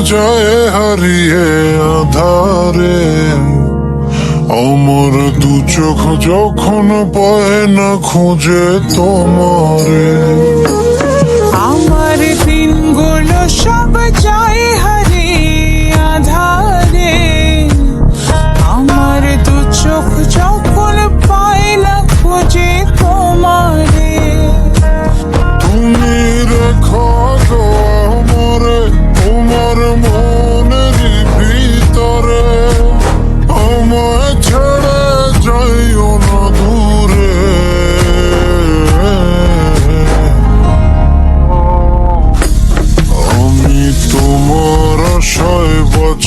যায় হারিয়ে আধারে। অমর দু চোখ যখন পায় না খুঁজে তোমারে। আমার দিনগুলো সব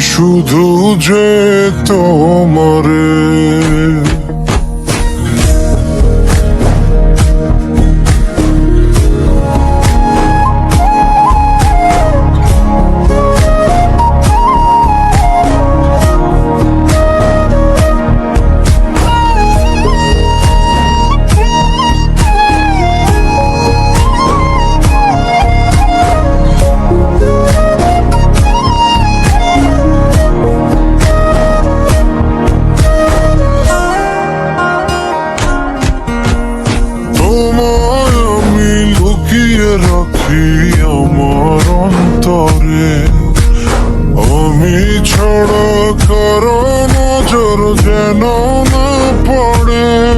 শুধু যে তোমারে লুকিয়ে আমার অন্তরে আমি ছাড়া কারও নজর যেন না পড়ে।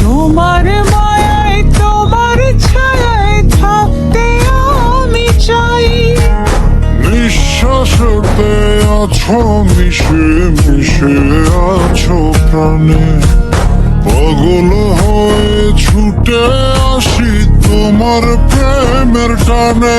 তোমার মায়ায় তোমার ছায়ায় থাকতে আমি চাই। নিঃশ্বাসতে আছো মিশে মিশে আছো প্রাণে। পাগল হয়ে ছুটে আসি তোমার প্রেমের টানে।